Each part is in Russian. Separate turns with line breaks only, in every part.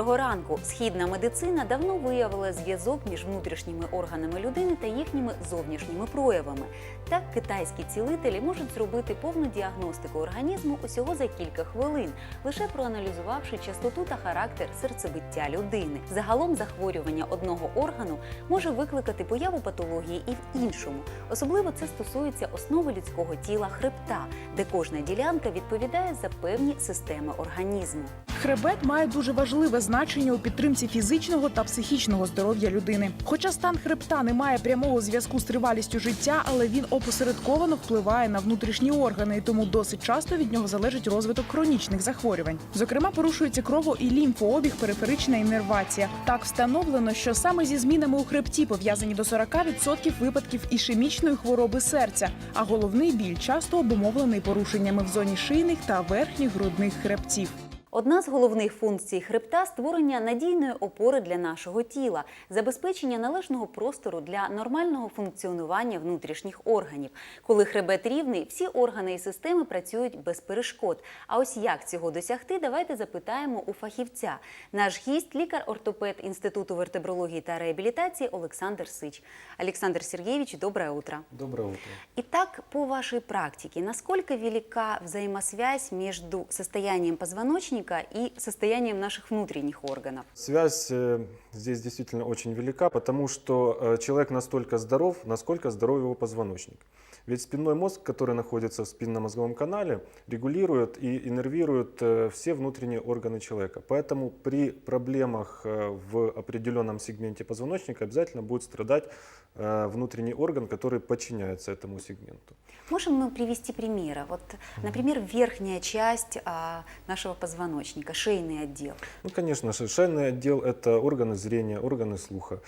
Доброго ранку. Східна медицина давно виявила зв'язок між внутрішніми органами людини та їхніми зовнішніми проявами. Так, китайські цілителі можуть зробити повну діагностику організму усього за кілька хвилин, лише проаналізувавши частоту та характер серцебиття людини. Загалом захворювання одного органу може викликати появу патології і в іншому. Особливо це стосується основи людського тіла хребта, де кожна ділянка відповідає за певні системи організму.
Хребет має дуже важливе значення у підтримці фізичного та психічного здоров'я людини. Хоча стан хребта не має прямого зв'язку з тривалістю життя, але він опосередковано впливає на внутрішні органи, і тому досить часто від нього залежить розвиток хронічних захворювань. Зокрема, порушується крово і лімфообіг, периферична іннервація. Так встановлено, що саме зі змінами у хребті пов'язані до 40% випадків ішемічної хвороби серця, а головний біль часто обумовлений порушеннями в зоні шийних та верхніх грудних хребців.
Одна з головних функцій хребта створення надійної опори для нашого тіла, забезпечення належного простору для нормального функціонування внутрішніх органів. Коли хребет рівний, всі органи і системи працюють без перешкод. А ось як цього досягти, давайте запитаємо у фахівця. Наш гість, лікар-ортопед Інституту вертебрології та реабілітації Олександр Сич. Олександр Сергеевич, доброе утро.
Доброе утро.
Итак, по вашей практике, насколько велика взаимосвязь между состоянием позвоночника и состоянием наших внутренних органов?
Связь э, здесь действительно очень велика, потому что э, человек настолько здоров, насколько здоров его позвоночник. Ведь спинной мозг, который находится в спинномозговом канале, регулирует и иннервирует э, все внутренние органы человека. Поэтому при проблемах э, в определенном сегменте позвоночника обязательно будет страдать э, внутренний орган, который подчиняется этому сегменту.
Можем мы привести примеры? Вот, например, верхняя часть а, нашего позвоночника, шейный отдел.
Ну, конечно шейный отдел – это органы зрения, органы слуха.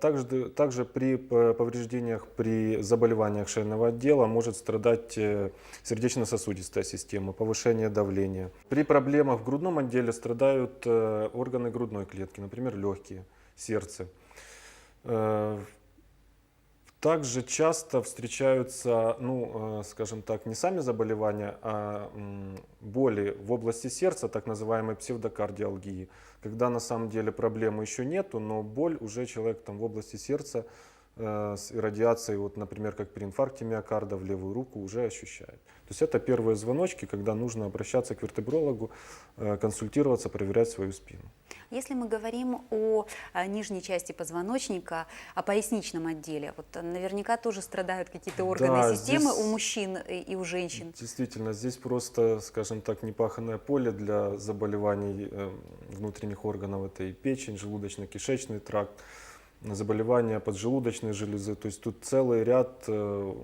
Также, также при повреждениях, при заболеваниях шейного отдела может страдать э, сердечно-сосудистая система, повышение давления. При проблемах в грудном отделе страдают э, органы грудной клетки, например, легкие, сердце. Э, Также часто встречаются, ну, скажем так, не сами заболевания, а боли в области сердца, так называемой псевдокардиалгии, когда на самом деле проблемы еще нету, но боль уже человек там в области сердца с радиацией, вот, например, как при инфаркте миокарда в левую руку уже ощущает. То есть это первые звоночки, когда нужно обращаться к вертебрологу, э, консультироваться, проверять свою спину.
Если мы говорим о а, нижней части позвоночника, о поясничном отделе, вот наверняка тоже страдают какие-то органы
Да,
системы
здесь-
у мужчин и у женщин.
Действительно, здесь просто, скажем так, непаханное поле для заболеваний э, внутренних органов. Это и печень, желудочно-кишечный тракт, заболевания поджелудочной железы. То есть тут целый ряд, э,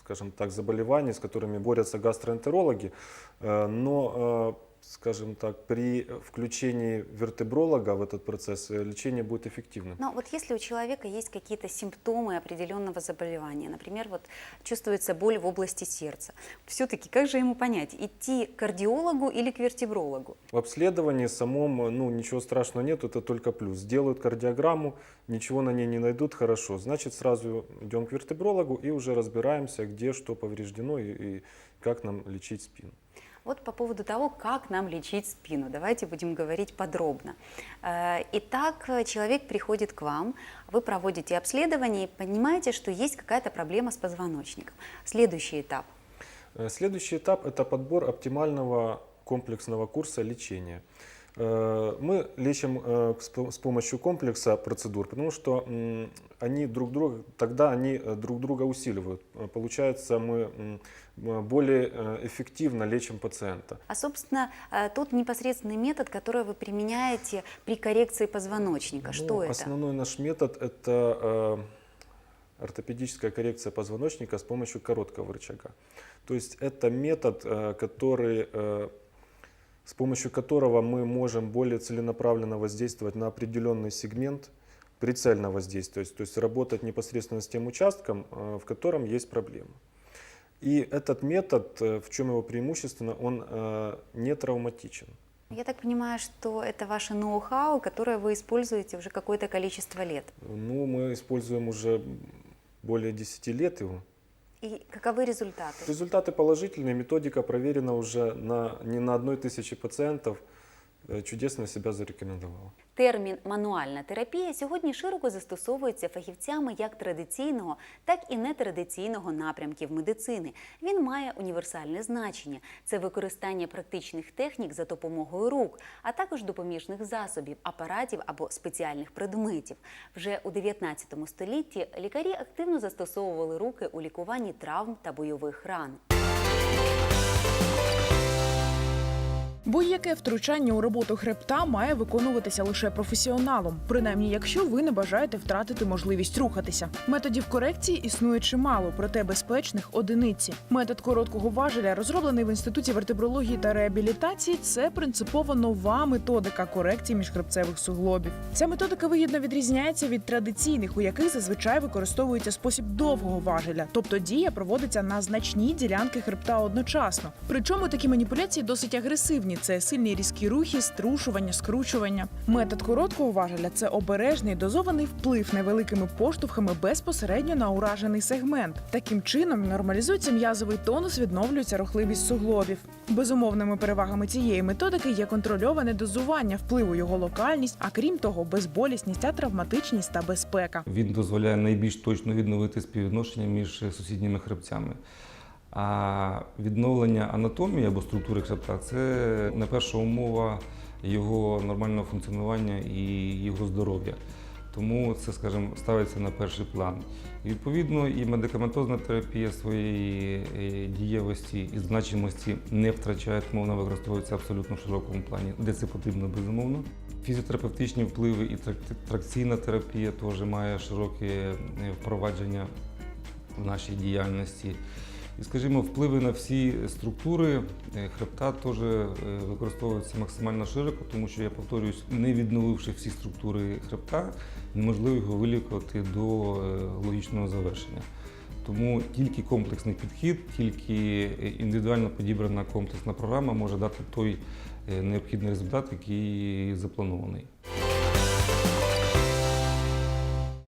скажем так, заболеваний, с которыми борются гастроэнтерологи. Э, Но, э, скажем так, при включении вертебролога в этот процесс э, лечение будет эффективным.
Но вот если у человека есть какие-то симптомы определенного заболевания, например, вот чувствуется боль в области сердца, все-таки как же ему понять, идти к кардиологу или к вертебрологу?
В обследовании самом, ну, ничего страшного нет, это только плюс. Сделают кардиограмму, ничего на ней не найдут, хорошо. Значит, сразу идем к вертебрологу и уже разбираемся, где что повреждено и, и как нам лечить спину.
Вот по поводу того, как нам лечить спину, давайте будем говорить подробно. Э, Итак, человек приходит к вам, вы проводите обследование и понимаете, что есть какая-то проблема с позвоночником. Следующий этап.
Э, Следующий этап – это подбор оптимального комплексного курса лечения. Э, Мы лечим э, с по- с помощью комплекса процедур, потому что они друг друга, тогда они э, друг друга усиливают. Получается, мы более эффективно лечим пациента.
А, собственно, тот непосредственный метод, который вы применяете при коррекции позвоночника,
Ну,
что это?
Основной наш метод – это ортопедическая коррекция позвоночника с помощью короткого рычага. То есть это метод, который, с помощью которого мы можем более целенаправленно воздействовать на определенный сегмент, прицельно воздействовать, то есть работать непосредственно с тем участком, э, в котором есть проблема. И этот метод, э, в чем его преимущественно, он э, не травматичен.
Я так понимаю, что это ваше ноу-хау, которое вы используете уже какое-то количество лет.
Ну, мы используем уже более 10 лет его.
И каковы результаты?
Результаты положительные, методика проверена уже на, не на одной тысяче пациентов. э, чудесно себя зарекомендовала.
Термін мануальна терапія сьогодні широко застосовується фахівцями як традиційного, так і нетрадиційного напрямків медицини. Він має універсальне значення це використання практичних технік за допомогою рук, а також допоміжних засобів, апаратів або спеціальних предметів. Вже у 19 столітті лікарі активно застосовували руки у лікуванні травм та бойових ран.
Будь-яке втручання у роботу хребта має виконуватися лише професіоналом, принаймні, якщо ви не бажаєте втратити можливість рухатися. Методів корекції існує чимало, проте безпечних одиниці. Метод короткого важеля, розроблений в інституті вертебрології та реабілітації, це принципово нова методика корекції міжхребцевих суглобів. Ця методика вигідно відрізняється від традиційних, у яких зазвичай використовується спосіб довгого важеля, тобто дія проводиться на значні ділянки хребта одночасно. Причому такі маніпуляції досить агресивні. Це сильні різкі рухи, струшування, скручування. Метод короткого важеля це обережний дозований вплив невеликими поштовхами безпосередньо на уражений сегмент. Таким чином нормалізується м'язовий тонус, відновлюється рухливість суглобів. Безумовними перевагами цієї методики є контрольоване дозування впливу, його локальність, а крім того, безболісність та травматичність та безпека.
Він дозволяє найбільш точно відновити співвідношення між сусідніми хребцями. А відновлення анатомії або структури хребта це не перша умова його нормального функціонування і його здоров'я. Тому це, скажімо, ставиться на перший план. І, відповідно, і медикаментозна терапія своєї е, дієвості і значимості не втрачає, тому вона використовується абсолютно в широкому плані, де це потрібно безумовно. Фізіотерапевтичні впливи і трак- тракційна терапія теж має широке е, впровадження в нашій діяльності. І, скажімо, впливи на всі структури е, хребта теж е, використовуються максимально широко, тому що я повторююсь, не відновивши всі структури хребта, неможливо його вилікувати до е, логічного завершення. Тому тільки комплексний підхід, тільки індивідуально підібрана комплексна програма може дати той необхідний результат, який запланований.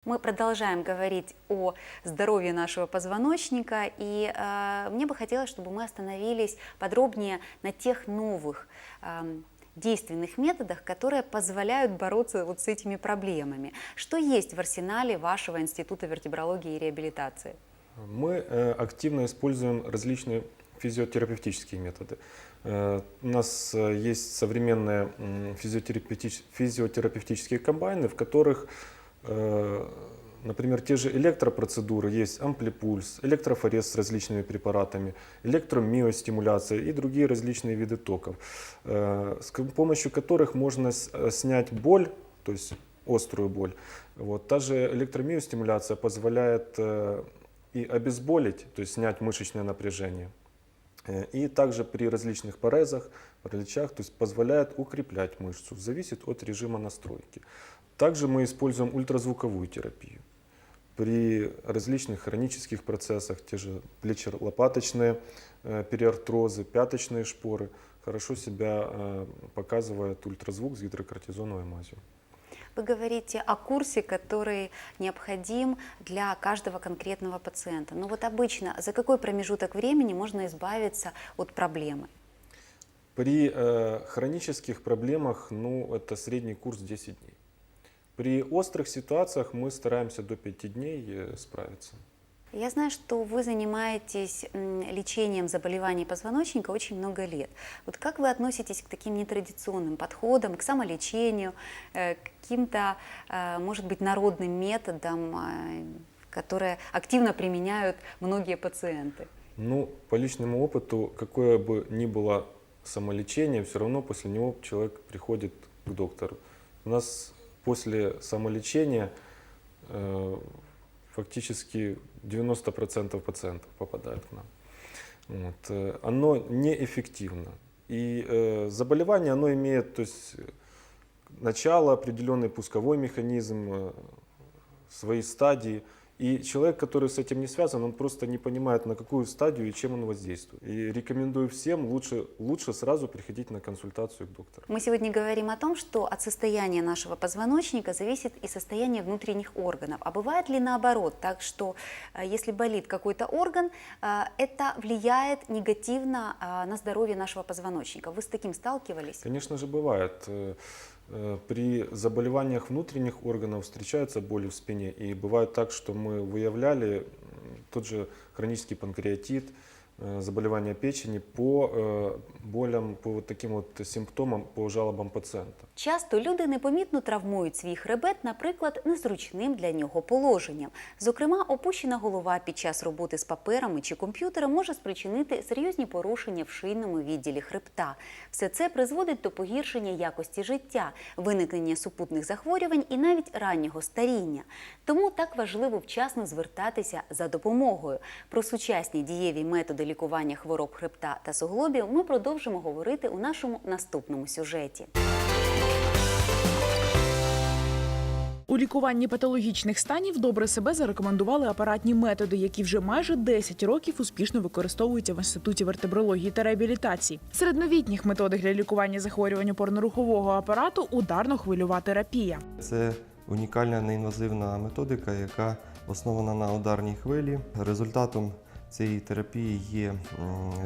Мы продолжаем говорить о здоровье нашего позвоночника, и э, мне бы хотелось, чтобы мы остановились подробнее на тех новых эм, действенных методах, которые позволяют бороться вот с этими проблемами. Что есть в арсенале вашего Института вертебрологии и реабилитации?
Мы э, активно используем различные физиотерапевтические методы. Э, У нас э, есть современные физиотерапевтические комбайны, в которых, э, например, те же электропроцедуры, есть амплипульс, электрофорез с различными препаратами, электромиостимуляция и другие различные виды токов, э, с помощью которых можно э, снять боль, то есть острую боль. Вот. Та же электромиостимуляция позволяет э, и обезболить, то есть снять мышечное напряжение. Э, И также при различных порезах, параличах, то есть позволяет укреплять мышцу, зависит от режима настройки. Также мы используем ультразвуковую терапию. При различных хронических процессах, те же плечо-лопаточные э, периартрозы, пяточные шпоры, хорошо себя э, показывает ультразвук с гидрокортизоновой мазью.
Вы говорите о курсе, который необходим для каждого конкретного пациента. Но вот обычно за какой промежуток времени можно избавиться от проблемы?
При э, хронических проблемах, ну, это средний курс 10 дней. При острых ситуациях мы стараемся до 5 дней э, справиться.
Я знаю, что вы занимаетесь лечением заболеваний позвоночника очень много лет. Вот как вы относитесь к таким нетрадиционным подходам, к самолечению, э, к каким-то, э, может быть, народным методам, которые активно применяют многие пациенты?
Ну, по личному опыту, какое бы ни было самолечение, все равно после него человек приходит к доктору. У нас после самолечения э, фактически 90% пациентов попадают к нам. Вот. э, Оно неэффективно. И э, заболевание, оно имеет то есть, начало, определенный пусковой механизм, э, свои стадии. И человек, который с этим не связан, он просто не понимает, на какую стадию и чем он воздействует. И рекомендую всем лучше, лучше сразу приходить на консультацию к доктору.
Мы сегодня говорим о том, что от состояния нашего позвоночника зависит и состояние внутренних органов. А бывает ли наоборот, так что э, если болит какой-то орган, э, это влияет негативно э, на здоровье нашего позвоночника? Вы с таким сталкивались?
Конечно же, бывает. Э, При заболеваниях внутренних органов встречаются боли в спине. И бывает так, что мы выявляли тот же хронический панкреатит, заболевания печени по э, болям, по таким вот симптомам, по жалобам пациента.
Часто люди непомітно травмують свій хребет, наприклад, незручним для нього положенням. Зокрема, опущена голова під час роботи з паперами чи комп'ютером може спричинити серйозні порушення в шийному відділі хребта. Все це призводить до погіршення якості життя, виникнення супутних захворювань і навіть раннього старіння. Тому так важливо вчасно звертатися за допомогою. Про сучасні дієві методи лікування хвороб хребта та суглобів ми продовжимо говорити у нашому наступному сюжеті.
У лікуванні патологічних станів добре себе зарекомендували апаратні методи, які вже майже 10 років успішно використовуються в інституті вертебрології та реабілітації. Серед новітніх методик для лікування захворювань опорно-рухового апарату ударно-хвильова терапія.
Це унікальна неінвазивна методика, яка основана на ударній хвилі. Результатом цієї терапії є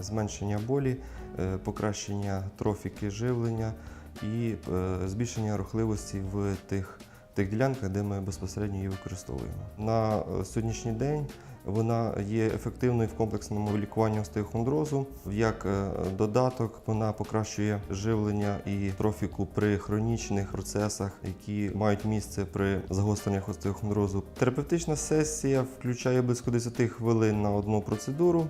зменшення болі, е, покращення трофіки живлення і е, збільшення рухливості в тих, тих ділянках, де ми безпосередньо її використовуємо. На е, сьогоднішній день вона є ефективною в комплексному лікуванні остеохондрозу. Як е, додаток вона покращує живлення і трофіку при хронічних процесах, які мають місце при загостреннях остеохондрозу. Терапевтична сесія включає близько 10 хвилин на одну процедуру.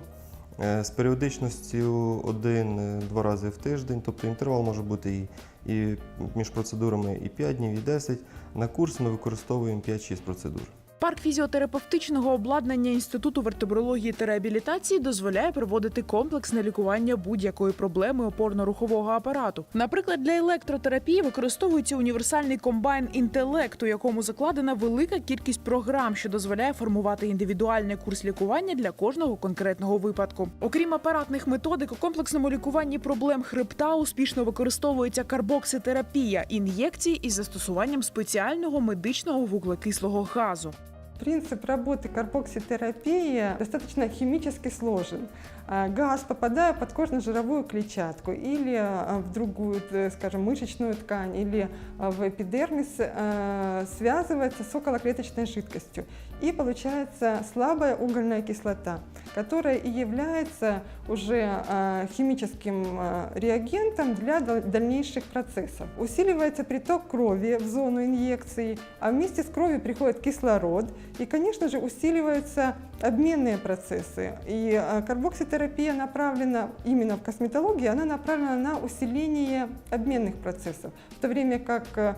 е, З періодичністю один-два рази в тиждень, тобто інтервал може бути і, і між процедурами і 5 днів, і 10. На курс ми використовуємо 5-6 процедур.
Парк фізіотерапевтичного обладнання Інституту вертебрології та реабілітації дозволяє проводити комплексне лікування будь-якої проблеми опорно-рухового апарату. Наприклад, для електротерапії використовується універсальний комбайн інтелект, у якому закладена велика кількість програм, що дозволяє формувати індивідуальний курс лікування для кожного конкретного випадку. Окрім апаратних методик, у комплексному лікуванні проблем хребта успішно використовується карбокситерапія ін'єкції із застосуванням спеціального медичного вуглекислого газу.
Принцип работы карбокситерапии достаточно химически сложен. А, Газ, попадая под кожно-жировую клетчатку или а, в другую, э, скажем, мышечную ткань или а, в эпидермис, э, связывается с околоклеточной жидкостью. И получается слабая угольная кислота, которая и является уже химическим реагентом для дал- дальнейших процессов. Усиливается приток крови в зону инъекции, а вместе с кровью приходит кислород, и, конечно же, усиливаются обменные процессы. И а, карбокситерапия направлена именно в косметологии, она направлена на усиление обменных процессов, в то время как а,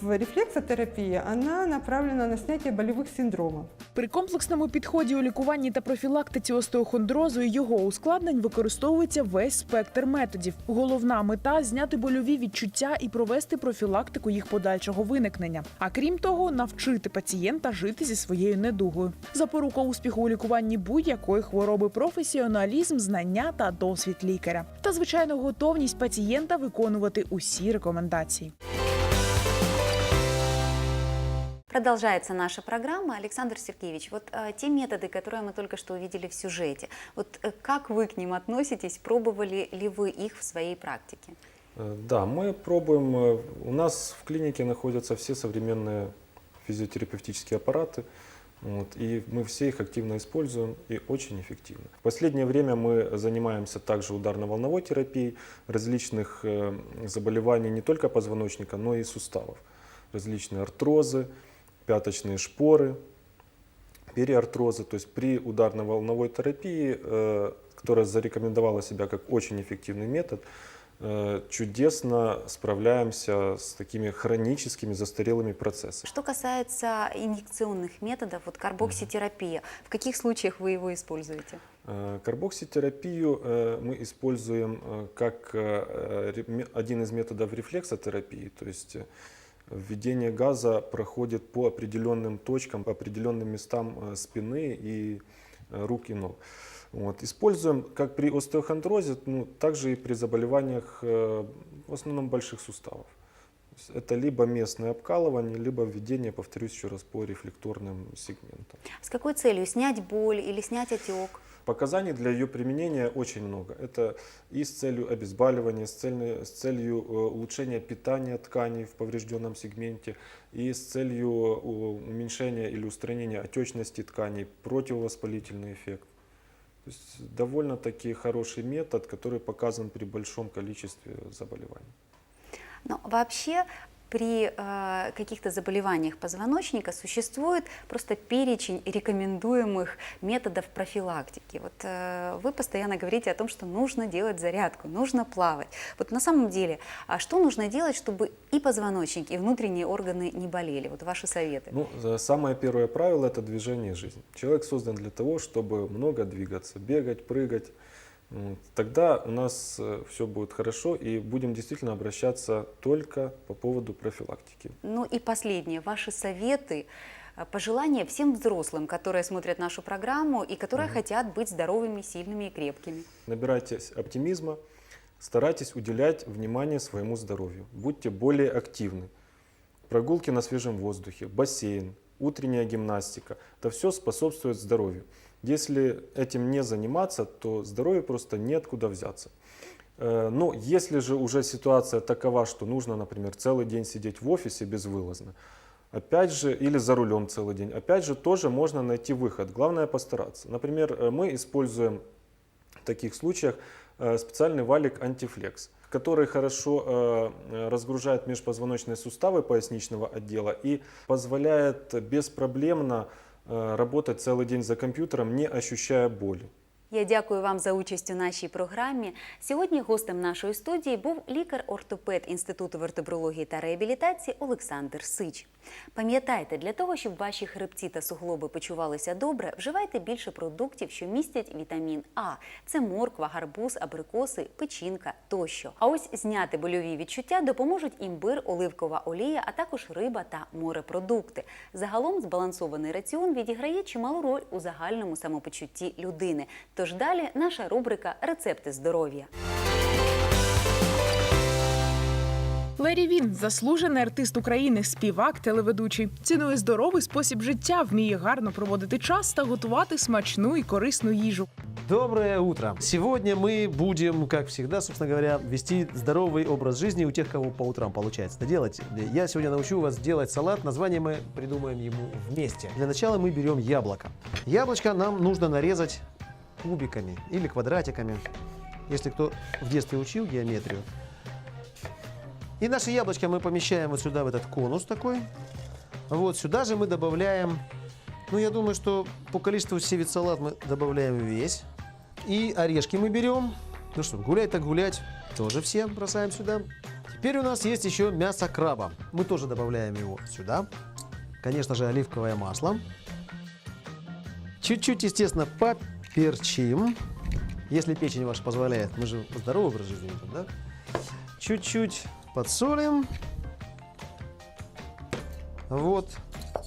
в рефлексотерапии она направлена на снятие болевых синдромов.
При комплексному підході у лікуванні та профілактиці остеохондрозу і його ускладнень використовується весь спектр методів. Головна мета зняти больові відчуття і провести профілактику їх подальшого виникнення. А крім того, навчити пацієнта жити зі своєю недугою. Запорука успіху у лікуванні будь-якої хвороби професіоналізм, знання та досвід лікаря. Та звичайно, готовність пацієнта виконувати усі рекомендації.
Продолжается наша программа. Александр Сергеевич, вот э, те методы, которые мы только что увидели в сюжете, вот э, как вы к ним относитесь? Пробовали ли вы их в своей практике?
Э, Да, мы пробуем. э, У нас в клинике находятся все современные физиотерапевтические аппараты. вот, и мы все их активно используем и очень эффективно. В последнее время мы занимаемся также ударно-волновой терапией различных э, заболеваний не только позвоночника, но и суставов. Различные артрозы, пяточные шпоры, периартрозы. То есть при ударно-волновой терапии, э, которая зарекомендовала себя как очень эффективный метод, чудесно справляемся с такими хроническими застарелыми процессами.
Что касается инъекционных методов, вот карбокситерапия, в каких случаях вы его используете?
Э, Карбокситерапию э, мы используем э, как э, один из методов рефлексотерапии, то есть Введение газа проходит по определенным точкам, по определенным местам э, спины и э, рук и ног. Вот. Используем как при остеохондрозе, ну, также и при заболеваниях э, в основном больших суставов. Это либо местное обкалывание, либо введение, повторюсь еще раз, по рефлекторным сегментам.
С какой целью? Снять боль или снять отек?
Показаний для ее применения очень много. Это и с целью обезболивания, с целью, с целью э, улучшения питания тканей в поврежденном сегменте, и с целью э, уменьшения или устранения отечности тканей, противовоспалительный эффект. То есть довольно-таки хороший метод, который показан при большом количестве заболеваний.
Но вообще при э, каких-то заболеваниях позвоночника существует просто перечень рекомендуемых методов профилактики. Вот э, вы постоянно говорите о том, что нужно делать зарядку, нужно плавать. Вот на самом деле, а что нужно делать, чтобы и позвоночник, и внутренние органы не болели? Вот ваши советы.
Ну, самое первое правило – это движение жизни. Человек создан для того, чтобы много двигаться, бегать, прыгать. Тогда у нас все будет хорошо и будем действительно обращаться только по поводу профилактики.
Ну и последнее, ваши советы, э, пожелания всем взрослым, которые смотрят нашу программу и которые хотят быть здоровыми, сильными и крепкими.
Набирайтесь оптимизма, старайтесь уделять внимание своему здоровью, будьте более активны. Прогулки на свежем воздухе, бассейн, утренняя гимнастика – это все способствует здоровью. Если этим не заниматься, то здоровью просто неоткуда взяться. Э, Но если же уже ситуация такова, что нужно, например, целый день сидеть в офисе безвылазно, опять же, или за рулем целый день, опять же, тоже можно найти выход. Главное постараться. Например, э, мы используем в таких случаях э, специальный валик антифлекс, который хорошо разгружает межпозвоночные суставы поясничного отдела и позволяет беспроблемно работать целый день за комп'ютером, не ощущая боли.
Я дякую вам за участь у нашій програмі. Сьогодні гостем нашої студії був лікар-ортопед Інституту вертебрології та реабілітації Олександр Сич. Пам'ятайте, для того, щоб ваші хребці та суглоби почувалися добре, вживайте більше продуктів, що містять вітамін А. Це морква, гарбуз, абрикоси, печінка тощо. А ось зняти больові відчуття допоможуть імбир, оливкова олія, а також риба та морепродукти. Загалом збалансований раціон відіграє чималу роль у загальному самопочутті людини. Тож далі наша рубрика Рецепти здоров'я.
Лері Він заслужений артист України, співак, телеведучий. Цінує здоровий спосіб життя, вміє гарно проводити час та готувати смачну і корисну їжу.
Доброе утро! Сегодня мы будем, как всегда, собственно говоря, вести здоровый образ жизни у тех, кого по утрам получается это делать. Я сегодня научу вас делать салат. Название мы придумаем ему вместе. Для начала мы берем яблоко. Яблочко нам нужно нарезать кубиками или квадратиками, если кто в детстве учил геометрию. И наше яблочко мы помещаем вот сюда, в этот конус такой. Вот сюда же мы добавляем, ну я думаю, что по количеству севит салат мы добавляем весь. И орешки мы берем. Ну что, гулять так гулять. Тоже все бросаем сюда. Теперь у нас есть еще мясо краба. Мы тоже добавляем его сюда. Конечно же, оливковое масло. Чуть-чуть, естественно, поперчим. Если печень ваша позволяет. Мы же здоровый образ жизни да? Чуть-чуть подсолим. Вот.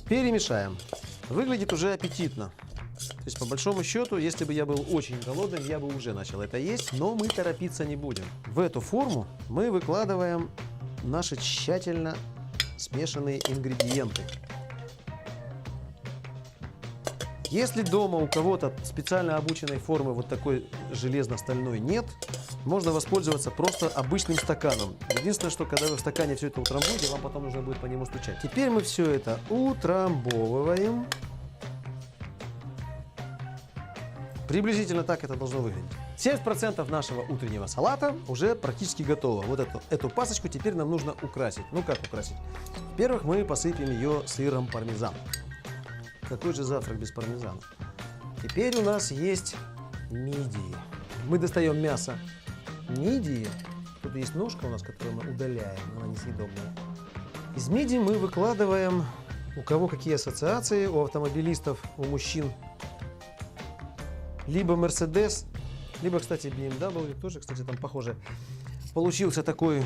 Перемешаем. Выглядит уже аппетитно. То есть, по большому счету, если бы я был очень голодным, я бы уже начал это есть, но мы торопиться не будем. В эту форму мы выкладываем наши тщательно смешанные ингредиенты. Если дома у кого-то специально обученной формы вот такой железно-стальной нет, можно воспользоваться просто обычным стаканом. Единственное, что когда вы в стакане все это утрамбуете, вам потом нужно будет по нему стучать. Теперь мы все это утрамбовываем. Приблизительно так это должно выглядеть. 70% нашего утреннего салата уже практически готово. Вот эту, эту пасочку теперь нам нужно украсить. Ну как украсить? Во-первых, мы посыпем ее сыром пармезан. Какой же завтрак без пармезана? Теперь у нас есть мидии. Мы достаем мясо мидии. Тут есть ножка у нас, которую мы удаляем, она несъедобная. Из мидии мы выкладываем, у кого какие ассоциации, у автомобилистов, у мужчин. Либо Mercedes, либо, кстати, BMW, тоже, кстати, там похоже. Получился такой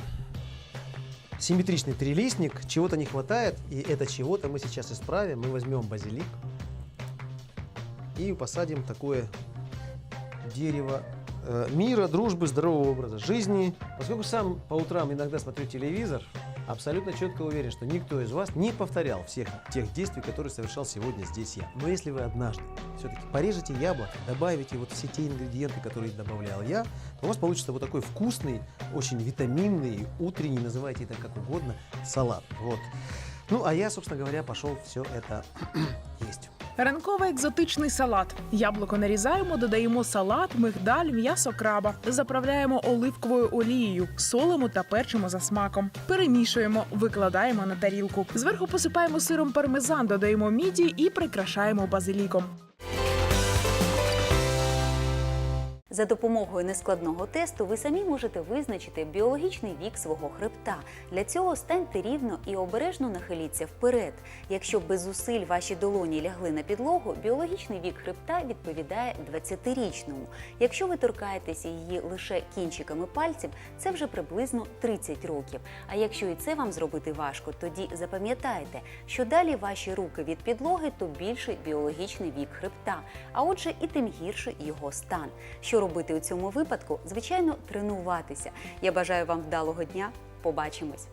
симметричный трилистник, чего-то не хватает, и это чего-то мы сейчас исправим. Мы возьмем базилик и посадим такое дерево э, мира, дружбы, здорового образа жизни. Поскольку сам по утрам иногда смотрю телевизор, абсолютно четко уверен, что никто из вас не повторял всех тех действий, которые совершал сегодня здесь я. Но если вы однажды все-таки порежете яблоко, добавите вот все те ингредиенты, которые добавлял я, то у вас получится вот такой вкусный, очень витаминный, утренний, называйте это как угодно, салат. Вот. Ну, а я, собственно говоря, пошел все это есть.
Ранковий екзотичний салат. Яблуко нарізаємо, додаємо салат, мигдаль, м'ясо краба. Заправляємо оливковою олією, солимо та перчимо за смаком. Перемішуємо, викладаємо на тарілку. Зверху посипаємо сиром пармезан, додаємо міді і прикрашаємо базиліком.
За допомогою нескладного тесту ви самі можете визначити біологічний вік свого хребта. Для цього станьте рівно і обережно нахиліться вперед. Якщо без зусиль ваші долоні лягли на підлогу, біологічний вік хребта відповідає 20-річному. Якщо ви торкаєтеся її лише кінчиками пальців, це вже приблизно 30 років. А якщо і це вам зробити важко, тоді запам'ятайте, що далі ваші руки від підлоги, то більший біологічний вік хребта, а отже, і тим гірший його стан. Що робити у цьому випадку? Звичайно, тренуватися. Я бажаю вам вдалого дня. Побачимось.